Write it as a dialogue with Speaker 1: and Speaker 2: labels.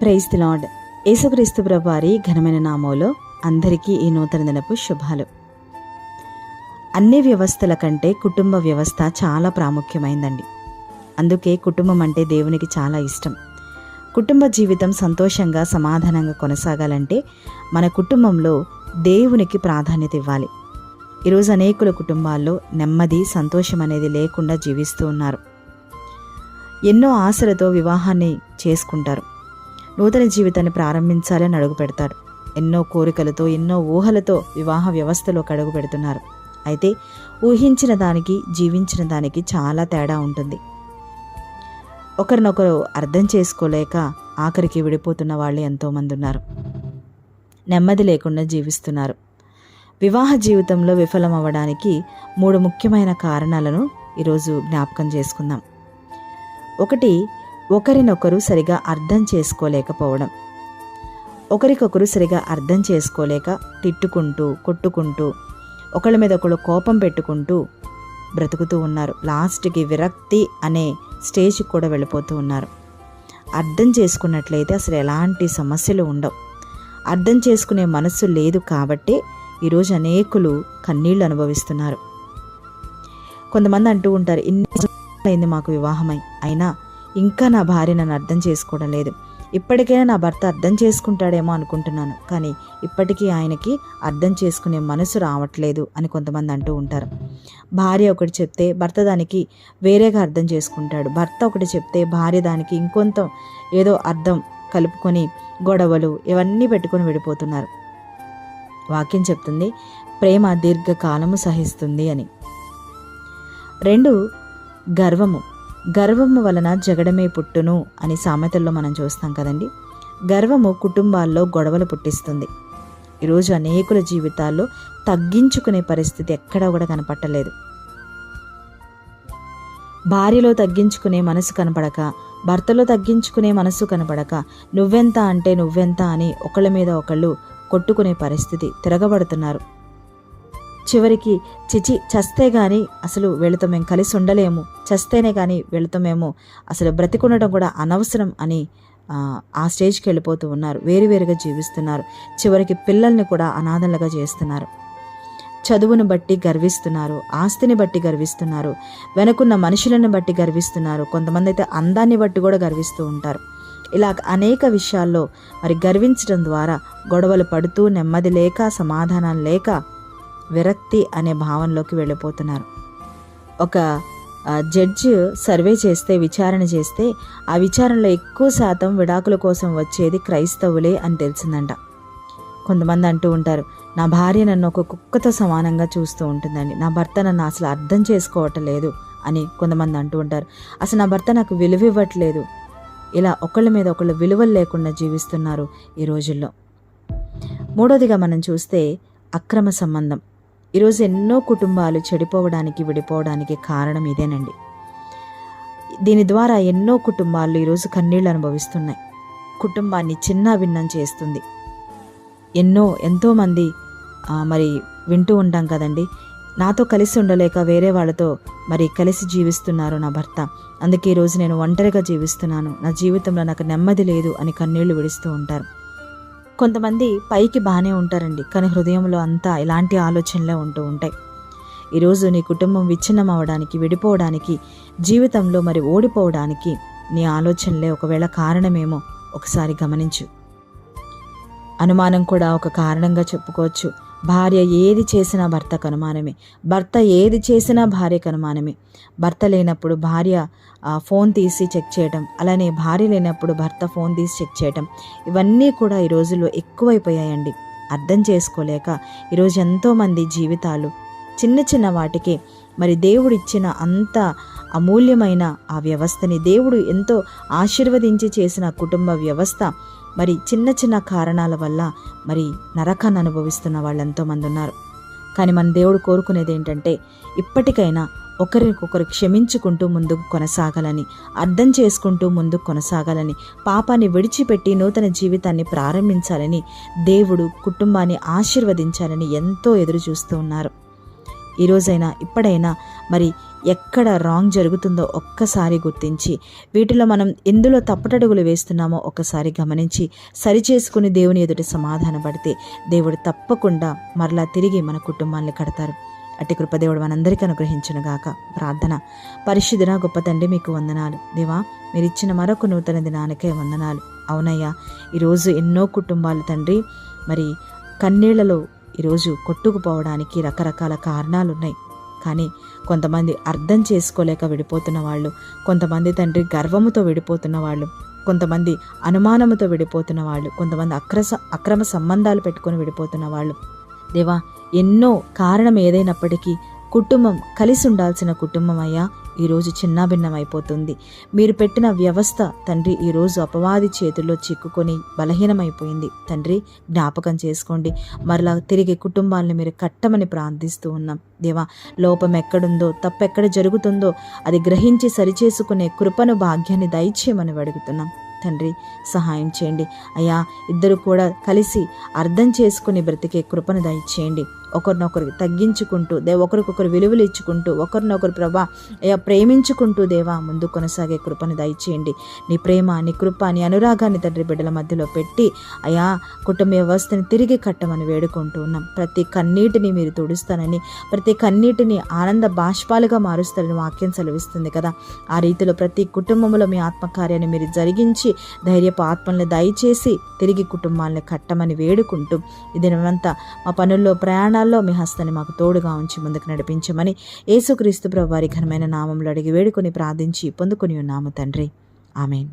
Speaker 1: Praise the lord. యేసుక్రీస్తు ప్రభు వారి ఘనమైన నామంలో అందరికీ ఈ నూతన దినపు శుభాలు. అన్ని వ్యవస్థల కంటే కుటుంబ వ్యవస్థ చాలా ప్రాముఖ్యమైందండి. అందుకే కుటుంబం అంటే దేవునికి చాలా ఇష్టం. కుటుంబ జీవితం సంతోషంగా సమాధానంగా కొనసాగాలంటే మన కుటుంబంలో దేవునికి ప్రాధాన్యత ఇవ్వాలి. ఈరోజు అనేకుల కుటుంబాల్లో నెమ్మది సంతోషం అనేది లేకుండా జీవిస్తూ ఉన్నారు. ఎన్నో ఆశలతో వివాహాన్ని చేసుకుంటారు. నూతన జీవితాన్ని ప్రారంభించాలని అడుగు పెడతారు ఎన్నో కోరికలతో ఎన్నో ఊహలతో వివాహ వ్యవస్థలోకి అడుగు పెడుతున్నారు. అయితే ఊహించిన దానికి జీవించిన దానికి చాలా తేడా ఉంటుంది. ఒకరినొకరు అర్థం చేసుకోలేక ఆఖరికి విడిపోతున్న వాళ్ళు ఎంతోమంది ఉన్నారు. నెమ్మది లేకుండా జీవిస్తున్నారు. వివాహ జీవితంలో విఫలం అవ్వడానికి మూడు ముఖ్యమైన కారణాలను ఈరోజు జ్ఞాపకం చేసుకుందాం. ఒకటి ఒకరినొకరు సరిగా అర్థం చేసుకోలేకపోవడం. ఒకరికొకరు సరిగా అర్థం చేసుకోలేక తిట్టుకుంటూ కొట్టుకుంటూ ఒకళ్ళ మీద ఒకళ్ళు కోపం పెట్టుకుంటూ బ్రతుకుతూ ఉన్నారు. లాస్ట్కి విరక్తి అనే స్టేజ్కి కూడా వెళ్ళిపోతూ ఉన్నారు. అర్థం చేసుకున్నట్లయితే అసలు ఎలాంటి సమస్యలు ఉండవు. అర్థం చేసుకునే మనస్సు లేదు కాబట్టే ఈరోజు అనేకులు కన్నీళ్ళు అనుభవిస్తున్నారు. కొంతమంది అంటూ ఉంటారు ఇన్ని అయింది మాకు వివాహమై అయినా ఇంకా నా భార్య నన్ను అర్థం చేసుకోవడం లేదు. ఇప్పటికైనా నా భర్త అర్థం చేసుకుంటాడేమో అనుకుంటున్నాను. కానీ ఇప్పటికీ ఆయనకి అర్థం చేసుకునే మనసు రావట్లేదు అని కొంతమంది అంటూ ఉంటారు. భార్య ఒకటి చెప్తే భర్త దానికి వేరేగా అర్థం చేసుకుంటాడు. భర్త ఒకటి చెప్తే భార్య దానికి ఇంకొంత ఏదో అర్థం కలుపుకొని గొడవలు ఇవన్నీ పెట్టుకొని విడిపోతున్నారు. వాక్యం చెప్తుంది ప్రేమ దీర్ఘకాలము సహిస్తుంది అని. రెండు గర్వము. గర్వము వలన జగడమే పుట్టును అని సామెతల్లో మనం చూస్తాం కదండి. గర్వము కుటుంబాల్లో గొడవలు పుట్టిస్తుంది. ఈరోజు అనేకుల జీవితాల్లో తగ్గించుకునే పరిస్థితి ఎక్కడా కూడా కనపట్టలేదు. భార్యలో తగ్గించుకునే మనసు కనపడక భర్తలో తగ్గించుకునే మనసు కనపడక నువ్వెంత అంటే నువ్వెంత అని ఒకళ్ళ మీద ఒకళ్ళు కొట్టుకునే పరిస్థితి తిరగబడుతున్నారు. చివరికి చిచి చస్తే కానీ అసలు వీళ్ళతో మేము కలిసి ఉండలేము. చస్తేనే కానీ వీళ్ళతో మేము అసలు బ్రతికుండటం కూడా అనవసరం అని ఆ స్టేజ్కి వెళ్ళిపోతూ ఉన్నారు. వేరువేరుగా జీవిస్తున్నారు. చివరికి పిల్లల్ని కూడా అనాథలుగా చేస్తున్నారు. చదువును బట్టి గర్విస్తున్నారు. ఆస్తిని బట్టి గర్విస్తున్నారు. వెనుకున్న మనుషులను బట్టి గర్విస్తున్నారు. కొంతమంది అయితే అందాన్ని బట్టి కూడా గర్విస్తూ ఉంటారు. ఇలా అనేక విషయాల్లో మరి గర్వించడం ద్వారా గొడవలు పడుతూ నెమ్మది లేక సమాధానం లేక విరక్తి అనే భావనలోకి వెళ్ళిపోతున్నారు. ఒక జడ్జ్ సర్వే చేస్తే విచారణ చేస్తే ఆ విచారణలో ఎక్కువ శాతం విడాకుల కోసం వచ్చేది క్రైస్తవులే అని తెలిసిందంట. కొంతమంది అంటూ ఉంటారు నా భార్య నన్ను ఒక కుక్కతో సమానంగా చూస్తూ ఉంటుందండి. నా భర్త నన్ను అసలు అర్థం చేసుకోవటం లేదు అని కొంతమంది అంటూ ఉంటారు. అసలు నా భర్త నాకు విలువ ఇవ్వట్లేదు ఇలా ఒకళ్ళ మీద ఒకళ్ళు విలువలు లేకుండా జీవిస్తున్నారు ఈ రోజుల్లో. మూడోదిగా మనం చూస్తే అక్రమ సంబంధం. ఈరోజు ఎన్నో కుటుంబాలు చెడిపోవడానికి విడిపోవడానికి కారణం ఇదేనండి. దీని ద్వారా ఎన్నో కుటుంబాలు ఈరోజు కన్నీళ్ళు అనుభవిస్తున్నాయి. కుటుంబాన్ని చిన్న భిన్నం చేస్తుంది. ఎన్నో ఎంతోమంది మరి వింటూ ఉంటాం కదండి. నాతో కలిసి ఉండలేక వేరే వాళ్ళతో మరి కలిసి జీవిస్తున్నారు నా భర్త. అందుకే ఈరోజు నేను ఒంటరిగా జీవిస్తున్నాను. నా జీవితంలో నాకు నెమ్మది లేదు అని కన్నీళ్ళు విడుస్తూ ఉంటారు. కొంతమంది పైకి బాగానే ఉంటారండి కానీ హృదయంలో అంతా ఇలాంటి ఆలోచనలే ఉంటూ ఉంటాయి. ఈరోజు నీ కుటుంబం విచ్ఛిన్నం అవ్వడానికి విడిపోవడానికి జీవితంలో మరి ఓడిపోవడానికి నీ ఆలోచనలే ఒకవేళ కారణమేమో ఒకసారి గమనించు. అనుమానం కూడా ఒక కారణంగా చెప్పుకోవచ్చు. భార్య ఏది చేసినా భర్తకు అనుమానమే భర్త ఏది చేసినా భార్యకు అనుమానమే భర్త లేనప్పుడు భార్య ఫోన్ తీసి చెక్ చేయటం అలానే భార్య లేనప్పుడు భర్త ఫోన్ తీసి చెక్ చేయటం ఇవన్నీ కూడా ఈ రోజుల్లో ఎక్కువైపోయాయండి. అర్థం చేసుకోలేక ఈరోజు ఎంతోమంది జీవితాలు చిన్న చిన్న వాటికి మరి దేవుడిచ్చిన అంత అమూల్యమైన ఆ వ్యవస్థని దేవుడు ఎంతో ఆశీర్వదించి చేసిన కుటుంబ వ్యవస్థ మరి చిన్న చిన్న కారణాల వల్ల మరి నరకాన్ని అనుభవిస్తున్న వాళ్ళు ఎంతోమంది ఉన్నారు. కానీ మన దేవుడు కోరుకునేది ఏంటంటే ఇప్పటికైనా ఒకరికొకరు క్షమించుకుంటూ ముందుకు కొనసాగాలని అర్థం చేసుకుంటూ ముందుకు కొనసాగాలని పాపాన్ని విడిచిపెట్టి నూతన జీవితాన్ని ప్రారంభించాలని దేవుడు కుటుంబాన్ని ఆశీర్వదించాలని ఎంతో ఎదురు చూస్తూ ఉన్నారు. ఈరోజైనా ఇప్పుడైనా మరి ఎక్కడ రాంగ్ జరుగుతుందో ఒక్కసారి గుర్తించి వీటిలో మనం ఎందులో తప్పటడుగులు వేస్తున్నామో ఒక్కసారి గమనించి సరిచేసుకుని దేవుని ఎదుట సమాధాన పడితే దేవుడు తప్పకుండా మరలా తిరిగి మన కుటుంబాన్ని కడతారు. అట్టి కృపదేవుడు మనందరికీ అనుగ్రహించునుగాక ప్రార్థన. పరిశుద్ధన గొప్ప తండ్రి మీకు వందనాలు. దేవా మీరు ఇచ్చిన మరొక నూతన దినానికే వందనాలు. అవునయ్యా ఈరోజు ఎన్నో కుటుంబాలు తండ్రి మరి కన్నీళ్ళలో ఈరోజు కొట్టుకుపోవడానికి రకరకాల కారణాలు ఉన్నాయి కానీ కొంతమంది అర్థం చేసుకోలేక విడిపోతున్న వాళ్ళు కొంతమంది తండ్రి గర్వముతో విడిపోతున్న వాళ్ళు కొంతమంది అనుమానముతో విడిపోతున్న వాళ్ళు కొంతమంది అక్రస అక్రమ సంబంధాలు పెట్టుకొని విడిపోతున్న వాళ్ళు. దేవా ఎన్నో కారణం ఏదైనప్పటికీ కుటుంబం కలిసి ఉండాల్సిన కుటుంబం అయ్యా ఈరోజు చిన్నాభిన్నమైపోతుంది. మీరు పెట్టిన వ్యవస్థ తండ్రి ఈరోజు అపవాది చేతుల్లో చిక్కుకొని బలహీనమైపోయింది. తండ్రి జ్ఞాపకం చేసుకోండి. మరలా తిరిగి కుటుంబాలను మీరు కట్టమని ప్రార్థిస్తూ ఉన్నాం. దేవా లోపం ఎక్కడుందో తప్పెక్కడ జరుగుతుందో అది గ్రహించి సరిచేసుకునే కృపను భాగ్యాన్ని దయచేయమని అడుగుతున్నాం. తండ్రి సహాయం చేయండి. అయ్యా ఇద్దరు కూడా కలిసి అర్థం చేసుకుని బ్రతికే కృపను దయచేయండి. ఒకరినొకరు తగ్గించుకుంటూ దే ఒకరికొకరు విలువలు ఇచ్చుకుంటూ ఒకరినొకరు ప్రభా అయ్యా ప్రేమించుకుంటూ దేవా ముందు కొనసాగే కృపను దయచేయండి. నీ ప్రేమ నీ కృప నీ అనురాగాన్ని తండ్రి బిడ్డల మధ్యలో పెట్టి అయా కుటుంబ వ్యవస్థని తిరిగి కట్టమని వేడుకుంటూ ఉన్నాం. ప్రతి కన్నీటిని మీరు తుడుస్తానని ప్రతి కన్నీటిని ఆనంద బాష్పాలుగా మారుస్తారని వాక్యం సెలవిస్తుంది కదా. ఆ రీతిలో ప్రతి కుటుంబంలో మీ ఆత్మకార్యాన్ని మీరు జరిగించి ధైర్యపు ఆత్మల్ని దయచేసి తిరిగి కుటుంబాలను కట్టమని వేడుకుంటూ ఇది మేమంతా మా పనుల్లో ప్రయాణాలు ప్రయాణాల్లో మీ హస్తాన్ని మాకు తోడుగా ఉంచి ముందుకు నడిపించమని యేసుక్రీస్తు ప్రభు వారి ఘనమైన నామంలో అడిగి వేడుకొని ప్రార్థించి పొందుకొని ఉన్నాము తండ్రి. ఆమెన్.